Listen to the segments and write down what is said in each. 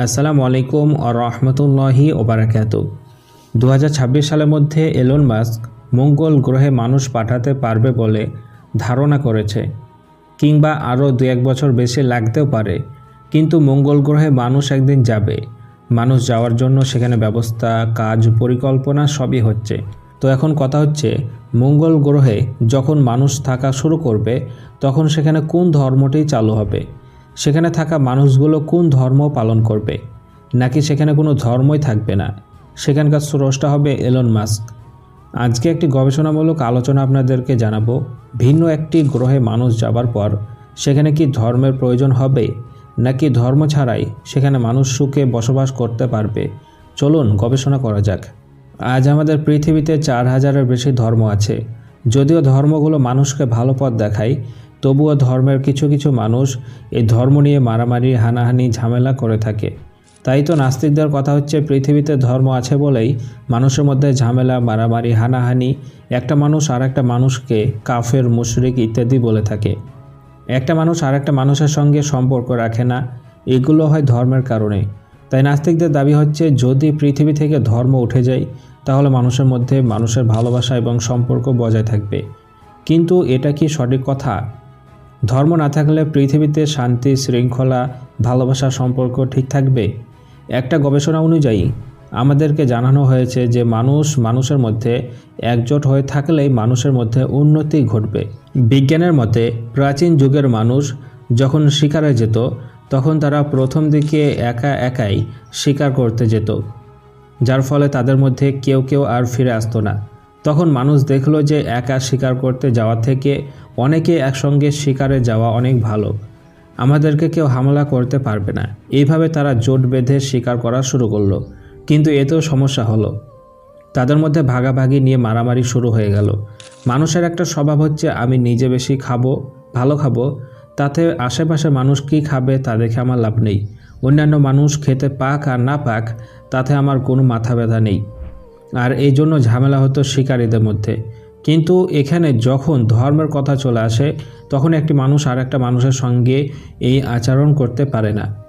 আসসালামু আলাইকুম ও রহমতুল্লাহি ওবারাকাত দু সালের মধ্যে এলন মাস্ক মঙ্গল গ্রহে মানুষ পাঠাতে পারবে বলে ধারণা করেছে। কিংবা আরও দু এক বছর বেশি লাগতেও পারে। কিন্তু মঙ্গল গ্রহে মানুষ একদিন যাবে। মানুষ যাওয়ার জন্য সেখানে ব্যবস্থা, কাজ, পরিকল্পনা সবই হচ্ছে। তো এখন কথা হচ্ছে, মঙ্গল গ্রহে যখন মানুষ থাকা শুরু করবে, তখন সেখানে কোন ধর্মটি চালু হবে? সেখানে থাকা মানুষগুলো কোন ধর্ম পালন করবে? নাকি সেখানে কোনো ধর্মই থাকবে না? সেখানকার স্রষ্টা হবে এলন মাস্ক আজকে একটি গবেষণামূলক আলোচনা আপনাদেরকে জানাব। ভিন্ন একটি গ্রহে মানুষ যাবার পর সেখানে কি ধর্মের প্রয়োজন হবে? নাকি ধর্ম ছাড়াই সেখানে মানুষ সুখে বসবাস করতে পারবে? চলুন গবেষণা করা যাক। আজ আমাদের পৃথিবীতে চার হাজারের বেশি ধর্ম আছে। যদিও ধর্মগুলো মানুষকে ভালো পথ দেখায় তবুও ধর্মের কিছু কিছু মানুষ এই ধর্ম নিয়ে মারামারি, হানাহানি, ঝামেলা করে থাকে। তাই তো নাস্তিকদের কথা হচ্ছে, পৃথিবীতে ধর্ম আছে বলেই মানুষের মধ্যে ঝামেলা, মারামারি, হানাহানি, একটা মানুষ আর একটা মানুষকে কাফের, মুশরিক ইত্যাদি বলে থাকে। একটা মানুষ আর একটা মানুষের সঙ্গে সম্পর্ক রাখে না, এগুলো হয় ধর্মের কারণে। তাই নাস্তিকদের দাবি হচ্ছে, যদি পৃথিবী থেকে ধর্ম উঠে যায়, তাহলে মানুষের মধ্যে মানুষের ভালোবাসা এবং সম্পর্ক বজায় থাকবে। কিন্তু এটা কি সঠিক কথা? ধর্ম না থাকলে পৃথিবীতে শান্তি, শৃঙ্খলা, ভালোবাসা সম্পর্ক ঠিক থাকবে? একটা গবেষণা অনুযায়ী, আমাদেরকে জানানো হয়েছে যে মানুষ মানুষের মধ্যে একজোট হয়ে থাকলেই মানুষের মধ্যে উন্নতি ঘটবে। বিজ্ঞানের মতে, প্রাচীন যুগের মানুষ যখন শিকারে যেত, তখন তারা প্রথম দিকে একা একাই শিকার করতে যেত, যার ফলে তাদের মধ্যে কেউ কেউ আর ফিরে আসতো না। তখন মানুষ দেখল যে একা শিকার করতে যাওয়া থেকে অনেকে একসঙ্গে শিকারে যাওয়া অনেক ভালো। আমাদেরকে কেউ হামলা করতে পারবে না। এইভাবে তারা জোট বেঁধে শিকার করা শুরু করল। কিন্তু এতেও সমস্যা হলো। তাদের মধ্যে ভাগাভাগি নিয়ে মারামারি শুরু হয়ে গেল। মানুষের একটা স্বভাব হচ্ছে, আমি নিজে বেশি খাব, ভালো খাব। তাতে আশেপাশে মানুষ কী খাবে তা দেখে আমার লাভ নেই। অন্যান্য মানুষ খেতে পাক আর না পাক, তাতে আমার কোনো মাথা ব্যথা নেই। আর এই জন্য ঝামেলা হতো শিকারীদের মধ্যে। কিন্তু এখানে যখন ধর্মের কথা চলে আসে, তখন একটি মানুষ আর একটা মানুষের সঙ্গে এই আচরণ করতে পারে না।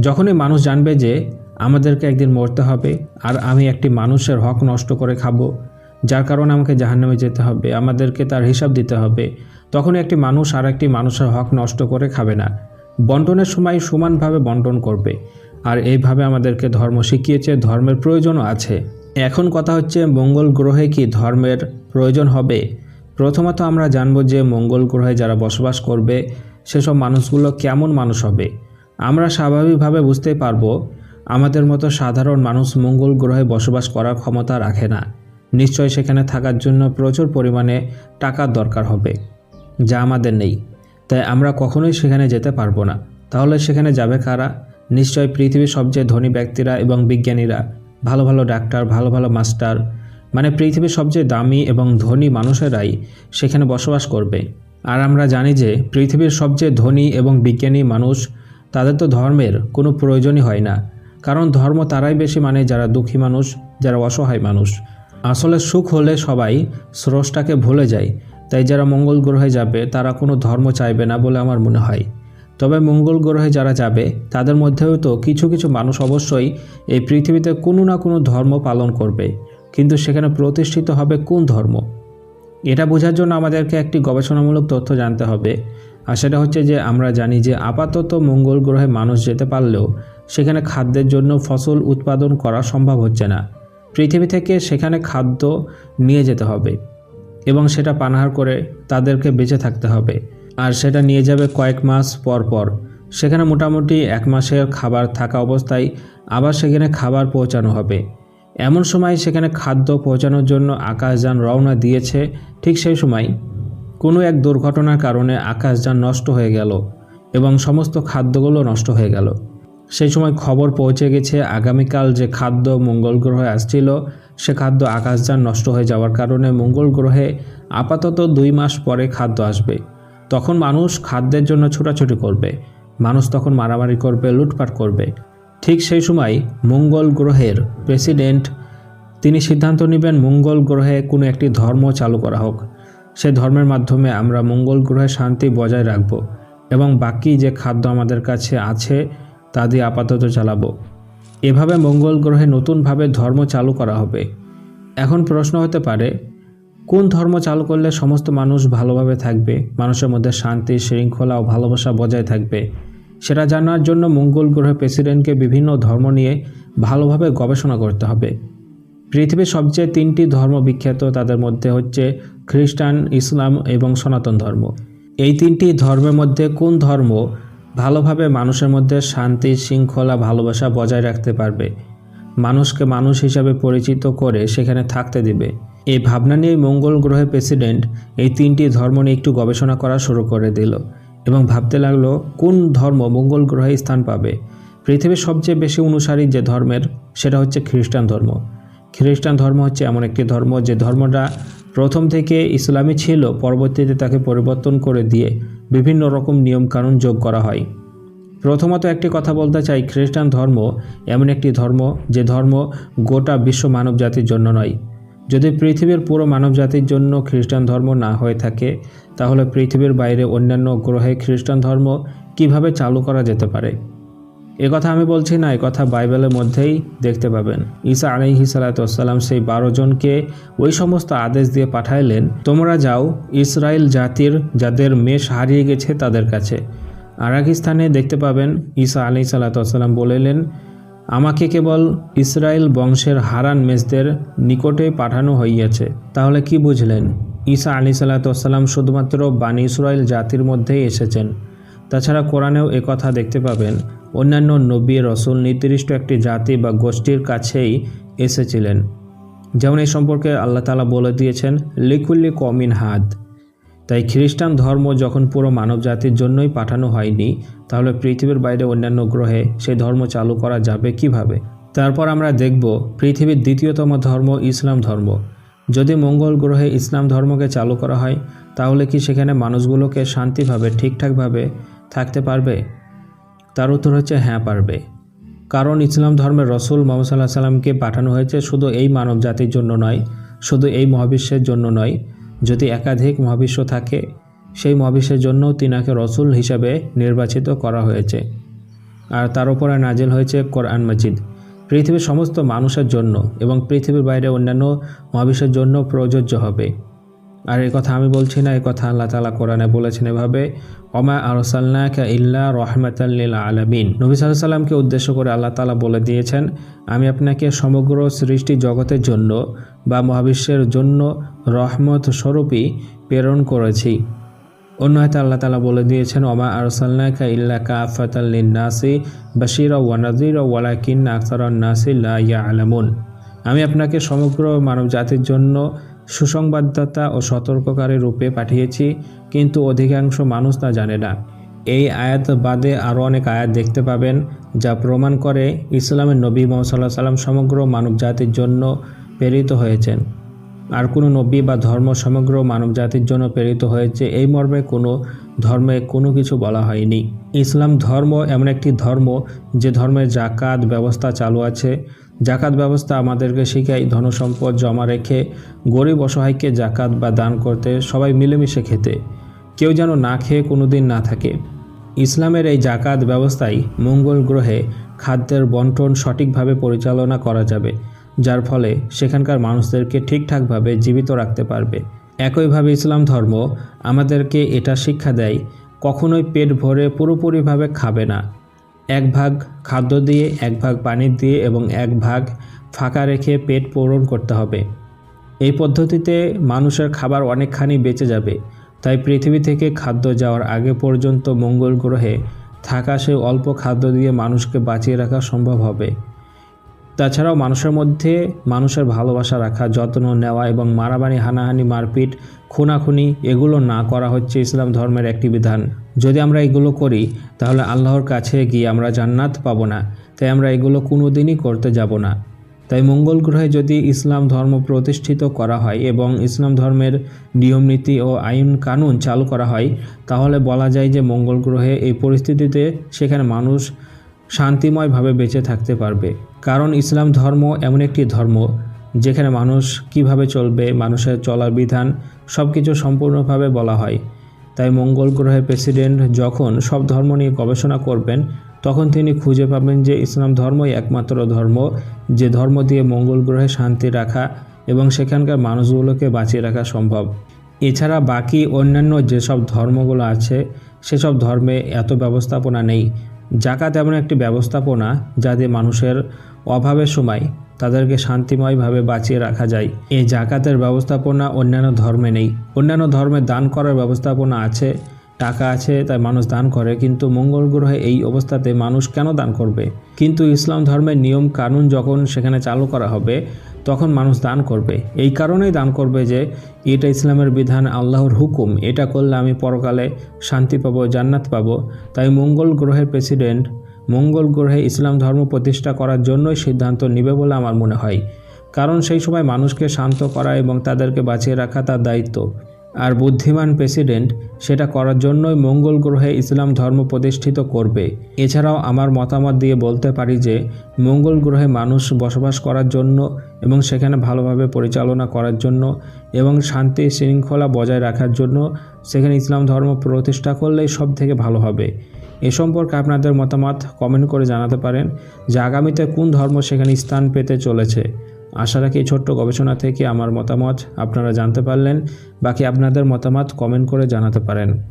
যখনই মানুষ জানবে যে আমাদেরকে একদিন মরতে হবে আর আমি একটি মানুষের হক নষ্ট করে খাব, যার কারণে আমাকে জাহান্নামে যেতে হবে, আমাদেরকে তার হিসাব দিতে হবে, তখন একটি মানুষ আর একটি মানুষের হক নষ্ট করে খাবে না। বন্টনের সময় সমানভাবে বন্টন করবে। আর এইভাবে আমাদেরকে ধর্ম শিখিয়েছে, ধর্মের প্রয়োজনও আছে। এখন কথা হচ্ছে মঙ্গল গ্রহে কি ধর্মের প্রয়োজন হবে? প্রথমত আমরা জানব যে মঙ্গল গ্রহে যারা বসবাস করবে, সেসব মানুষগুলো কেমন মানুষ হবে? আমরা স্বাভাবিকভাবে বুঝতেই পারব, আমাদের মতো সাধারণ মানুষ মঙ্গল গ্রহে বসবাস করার ক্ষমতা রাখে না। নিশ্চয় সেখানে থাকার জন্য প্রচুর পরিমাণে টাকার দরকার হবে, যা আমাদের নেই। তাই আমরা কখনোই সেখানে যেতে পারব না। তাহলে সেখানে যাবে কারা? নিশ্চয় পৃথিবীর সবচেয়ে ধনী ব্যক্তিরা এবং বিজ্ঞানীরা। ভালো ভালো ডাক্তার, ভালো ভালো মাস্টার মানে পৃথিবীর সবচেয়ে দামি এবং ধনী মানুষেরাই সেখানে বসবাস করবে। আর আমরা জানি যে পৃথিবীর সবচেয়ে ধনী এবং বিজ্ঞানী মানুষ, তাদের তো ধর্মের কোনো প্রয়োজনই হয় না। কারণ ধর্ম তারাই বেশি মানে যারা দুঃখী মানুষ, যারা অসহায় মানুষ। আসলে সুখ হলে সবাই স্রষ্টাকে ভুলে যায়, তাই যারা মঙ্গল গ্রহে যাবে, তারা কোনো ধর্ম চাইবে না বলে আমার মনে হয়। তবে মঙ্গল গ্রহে যারা যাবে, তাদের মধ্যেও তো কিছু কিছু মানুষ অবশ্যই এই পৃথিবীতে কোনো না কোনো ধর্ম পালন করবে। কিন্তু সেখানে প্রতিষ্ঠিত হবে কোন ধর্ম? এটা বোঝার জন্য আমাদেরকে একটি গবেষণামূলক তথ্য জানতে হবে, আর সেটা হচ্ছে যে আমরা জানি যে আপাতত মঙ্গল গ্রহে মানুষ যেতে পারলেও সেখানে খাদ্যের জন্য ফসল উৎপাদন করা সম্ভব হচ্ছে না। পৃথিবী থেকে সেখানে খাদ্য নিয়ে যেতে হবে এবং সেটা পানাহার করে তাদেরকে বেঁচে থাকতে হবে। আর সেটা নিয়ে যাবে কয়েক মাস পর পর। সেখানে মোটামুটি এক মাসের খাবার থাকা অবস্থায় আবার সেখানে খাবার পৌঁছানো হবে। এমন সময় সেখানে খাদ্য পৌঁছানোর জন্য আকাশযান রওনা দিয়েছে ঠিক সেই সময়। কোনো এক দুর্ঘটনার কারণে আকাশযান নষ্ট হয়ে গেল এবং সমস্ত খাদ্যগুলো নষ্ট হয়ে গেল। সেই সময় খবর পৌঁছে গেছে আগামীকাল যে খাদ্য মঙ্গল গ্রহে আসছিল, সে খাদ্য আকাশযান নষ্ট হয়ে যাওয়ার কারণে মঙ্গল গ্রহে আপাতত দুই মাস পরে খাদ্য আসবে। তখন মানুষ খাদ্যের জন্য ছোটাছুটি করবে। মানুষ তখন মারামারি করবে, লুটপাট করবে। ঠিক সেই সময় মঙ্গল গ্রহের প্রেসিডেন্ট, তিনি সিদ্ধান্ত নেবেন মঙ্গল গ্রহে কোনো একটি ধর্ম চালু করা হোক। সে ধর্মের মাধ্যমে আমরা মঙ্গল গ্রহে শান্তি বজায় রাখব এবং বাকি যে খাদ্য আমাদের কাছে আছে, তা দিয়ে আপাতত চালাবো। এভাবে মঙ্গল গ্রহে নতুনভাবে ধর্ম চালু করা হবে। এখন প্রশ্ন হতে পারে কোন ধর্ম চালু করলে সমস্ত মানুষ ভালোভাবে থাকবে? মানুষের মধ্যে শান্তি, শৃঙ্খলা ও ভালোবাসা বজায় থাকবে। সেটা জানার জন্য মঙ্গল গ্রহের প্রেসিডেন্টকে বিভিন্ন ধর্ম নিয়ে ভালোভাবে গবেষণা করতে হবে। পৃথিবীর সবচেয়ে তিনটি ধর্ম বিখ্যাত তাদের মধ্যে হচ্ছে খ্রিস্টান, ইসলাম এবং সনাতন ধর্ম। এই তিনটি ধর্মের মধ্যে কোন ধর্ম ভালোভাবে মানুষের মধ্যে শান্তি, শৃঙ্খলা, ভালোবাসা বজায় রাখতে পারবে? মানুষকে মানুষ হিসাবে পরিচিত করে সেখানে থাকতে দিবে। এই ভাবনা নিয়ে মঙ্গল গ্রহে প্রেসিডেন্ট এই তিনটি ধর্ম নিয়ে একটু গবেষণা করা শুরু করে দিল এবং ভাবতে লাগল, কোন ধর্ম মঙ্গল গ্রহে স্থান পাবে? পৃথিবীর সবচেয়ে বেশি অনুসারী যে ধর্মের, সেটা হচ্ছে খ্রিস্টান ধর্ম। খ্রিস্টান ধর্ম হচ্ছে এমন একটি ধর্ম যে ধর্মটা প্রথম থেকে ইসলামী ছিল, পরবর্তীতে তাকে পরিবর্তন করে দিয়ে বিভিন্ন রকম নিয়মকানুন যোগ করা হয়। প্রথমত একটি কথা বলতে চাই, খ্রিস্টান ধর্ম এমন একটি ধর্ম যে ধর্ম গোটা বিশ্ব মানব জাতির জন্য নয়। যদি পৃথিবীর পুরো মানব জাতির জন্য খ্রিস্টান ধর্ম না হয়ে থাকে, তাহলে পৃথিবীর বাইরে অন্যান্য গ্রহে খ্রিস্টান ধর্ম কীভাবে চালু করা যেতে পারে? এ কথা আমি বলছি না এই কথা বাইবেলের মধ্যেই দেখতে পাবেন। ঈসা আলাইহি সালাতাম সেই বারো জনকে ওই সমস্ত আদেশ দিয়ে পাঠাইলেন, তোমরা যাও ইসরায়েল জাতির যাদের মেষ হারিয়ে গেছে তাদের কাছে। আর এক স্থানে দেখতে পাবেন ঈসা আলি সাল্লাতাম বলেলেন, আমাকে কেবল ইসরায়েল বংশের হারান মেজদের নিকটে পাঠানো হইয়াছে। তাহলে কি বুঝলেন? ঈসা আলি সাল্লাতাম শুধুমাত্র বানী ইসরায়েল জাতির মধ্যেই এসেছেন। তাছাড়া কোরআনেও কথা দেখতে পাবেন, অন্যান্য নবী, রসুল নির্দিষ্ট একটি জাতি বা গোষ্ঠীর কাছেই এসেছিলেন। যেমন এই সম্পর্কে আল্লাহ তালা বলে দিয়েছেন, লিকুল্লি কমিন হাদ। তাই খ্রিস্টান ধর্ম যখন পুরো মানব জাতির জন্যই পাঠানো হয়নি, তাহলে পৃথিবীর বাইরে অন্যান্য গ্রহে সেই ধর্ম চালু করা যাবে কীভাবে? তারপর আমরা দেখব পৃথিবীর দ্বিতীয়তম ধর্ম ইসলাম ধর্ম। যদি মঙ্গল গ্রহে ইসলাম ধর্মকে চালু করা হয়, তাহলে কি সেখানে মানুষগুলোকে শান্তিভাবে, ঠিকঠাকভাবে থাকতে পারবে? তার উত্তর হচ্ছে হ্যাঁ পারবে। কারণ ইসলাম ধর্মের রসুল মোহাম্মদ সাল্লাহ সাল্লামকে পাঠানো হয়েছে শুধু এই মানব জাতির জন্য নয়, শুধু এই মহাবিশ্বের জন্য নয়। যদি একাধিক মহাবিশ্ব থাকে, সেই মহাবিশ্বের জন্যও তিনাকে রসুল হিসাবে নির্বাচিত করা হয়েছে। আর তার উপরে নাজিল হয়েছে কোরআন মজিদ। পৃথিবীর সমস্ত মানুষের জন্য এবং পৃথিবীর বাইরে অন্যান্য মহাবিশ্বের জন্য প্রযোজ্য হবে। আর এই কথা আমি বলছি না এই কথা আল্লাহ তালা কোরআনে বলেছেন এভাবে অমা আরসাল্লাকা ইল্লা রহমাতাল্লিল আলমিন। নবী সাল্লামকে উদ্দেশ্য করে আল্লাহ তালা বলে দিয়েছেন, আমি আপনাকে সমগ্র সৃষ্টি জগতের জন্য বা মহাবিশ্বের জন্য রহমত স্বরূপই প্রেরণ করেছি। অন্য হাতে আল্লাহ তালা বলে দিয়েছেন অমা আরসাল্লাকা ইল্লা কাফাতাল্লিন নাসি বাশির ওয়ানাজির ওয়ালাকিন আখতার নাসি লা ইয়া আলামুন আমি আপনাকে সমগ্র মানব জাতির জন্য সুসংবাদদাতা ও সতর্ককারী রূপে পাঠিয়েছি, কিন্তু অধিকাংশ মানুষ তা জানে না। এই আয়াত বাদে আরও অনেক আয়াত দেখতে পাবেন, যা প্রমাণ করে ইসলামের নবী মোহাম্মদ সাল্লাহ সাল্লাম সমগ্র মানব জাতির জন্য প্রেরিত হয়েছেন। আর কোনো নবী বা ধর্ম সমগ্র মানব জাতির জন্য প্রেরিত হয়েছে এই মর্মে কোনো ধর্মে কোনো কিছু বলা হয়নি। ইসলাম ধর্ম এমন একটি ধর্ম যে ধর্মের জাকাত ব্যবস্থা চালু আছে। জাকাত ব্যবস্থা আমাদেরকে শিখায় ধনসম্পদ জমা রেখে গরিব অসহায়কে জাকাত বা দান করতে সবাই মিলেমিশে খেতে। কেউ যেন না খেয়ে কোনো দিন না থাকে। ইসলামের এই জাকাত ব্যবস্থায় মঙ্গল গ্রহে খাদ্যের বন্টন সঠিকভাবে পরিচালনা করা যাবে। যার ফলে সেখানকার মানুষদেরকে ঠিকঠাকভাবে জীবিত রাখতে পারবে। একইভাবে ইসলাম ধর্ম আমাদেরকে এটা শিক্ষা দেয়, কখনোই পেট ভরে পুরোপুরিভাবে খাবে না। এক ভাগ খাদ্য দিয়ে, এক ভাগ পানি দিয়ে এবং এক ভাগ ফাঁকা রেখে পেট পূরণ করতে হবে। এই পদ্ধতিতে মানুষের খাবার অনেকখানি বেঁচে যাবে, তাই পৃথিবী থেকে খাদ্য যাওয়ার আগে পর্যন্ত মঙ্গল গ্রহে থাকা সেই অল্প খাদ্য দিয়ে মানুষকে বাঁচিয়ে রাখা সম্ভব হবে। তাছাড়াও মানুষের মধ্যে মানুষের ভালোবাসা রাখা, যত্ন নেওয়া এবং মারামারি, হানাহানি, মারপিট, খুনাখুনি এগুলো না করা হচ্ছে ইসলাম ধর্মের একটি বিধান। যদি আমরা এগুলো করি, তাহলে আল্লাহর কাছে গিয়ে আমরা জান্নাত পাবো না। তাই আমরা এগুলো কোনো দিনই করতে যাব না। তাই মঙ্গল গ্রহে যদি ইসলাম ধর্ম প্রতিষ্ঠিত করা হয় এবং ইসলাম ধর্মের নিয়মনীতি ও আইন কানুন চালু করা হয়, তাহলে বলা যায় যে মঙ্গল গ্রহে এই পরিস্থিতিতে সেখানে মানুষ শান্তিময়ভাবে বেঁচে থাকতে পারবে। কারণ ইসলাম ধর্ম এমন একটি ধর্ম, যেখানে মানুষ কীভাবে চলবে, মানুষের চলার বিধান সব কিছু সম্পূর্ণভাবে বলা হয়। তাই মঙ্গল গ্রহের প্রেসিডেন্ট যখন সব ধর্ম নিয়ে গবেষণা করবেন, তখন তিনি খুঁজে পাবেন যে ইসলাম ধর্মই একমাত্র ধর্ম, যে ধর্ম দিয়ে মঙ্গল গ্রহে শান্তি রাখা এবং সেখানকার মানুষগুলোকে বাঁচিয়ে রাখা সম্ভব। এছাড়া বাকি অন্যান্য যেসব ধর্মগুলো আছে, সেসব ধর্মে এত ব্যবস্থাপনা নেই। জাকাত এমন একটি ব্যবস্থাপনা যাতে মানুষের অভাবের সময় তাদেরকে শান্তিময়ভাবে বাঁচিয়ে রাখা যায়। এই জাকাতের ব্যবস্থাপনা অন্যান্য ধর্মে নেই। অন্যান্য ধর্মে দান করার ব্যবস্থাপনা আছে, টাকা আছে, তাই মানুষ দান করে, কিন্তু মঙ্গল গ্রহে এই অবস্থাতে মানুষ কেন দান করবে? কিন্তু ইসলাম ধর্মের নিয়ম কানুন যখন সেখানে চালু করা হবে তখন মানুষ দান করবে। এই কারণেই দান করবে যে, এটা ইসলামের বিধান, আল্লাহর হুকুম। এটা করলে আমি পরকালে শান্তি পাবো, জান্নাত পাবো। তাই মঙ্গল গ্রহের প্রেসিডেন্ট মঙ্গল গ্রহে ইসলাম ধর্ম প্রতিষ্ঠা করার জন্যই সিদ্ধান্ত নেবে বলে আমার মনে হয়। কারণ সেই সময় মানুষকে শান্ত করা এবং তাদেরকে বাঁচিয়ে রাখা তার দায়িত্ব। আর বুদ্ধিমান প্রেসিডেন্ট সেটা করার জন্যই মঙ্গল গ্রহে ইসলাম ধর্ম প্রতিষ্ঠিত করবে। এছাড়াও আমার মতামত দিয়ে বলতে পারি যে, মঙ্গল গ্রহে মানুষ বসবাস করার জন্য এবং সেখানে ভালোভাবে পরিচালনা করার জন্য এবং শান্তি শৃঙ্খলা বজায় রাখার জন্য সেখানে ইসলাম ধর্ম প্রতিষ্ঠা করলেই সব থেকে ভালো হবে। এ সম্পর্কে আপনাদের মতামত কমেন্ট করে জানাতে পারেন যে, আগামীতে কোন ধর্ম সেখানে স্থান পেতে চলেছে? আশা রাখি ছোট্ট গবেষণা থেকে আমার মতামত আপনারা জানতে পারলেন। বাকি আপনাদের মতামত কমেন্ট করে জানাতে পারেন।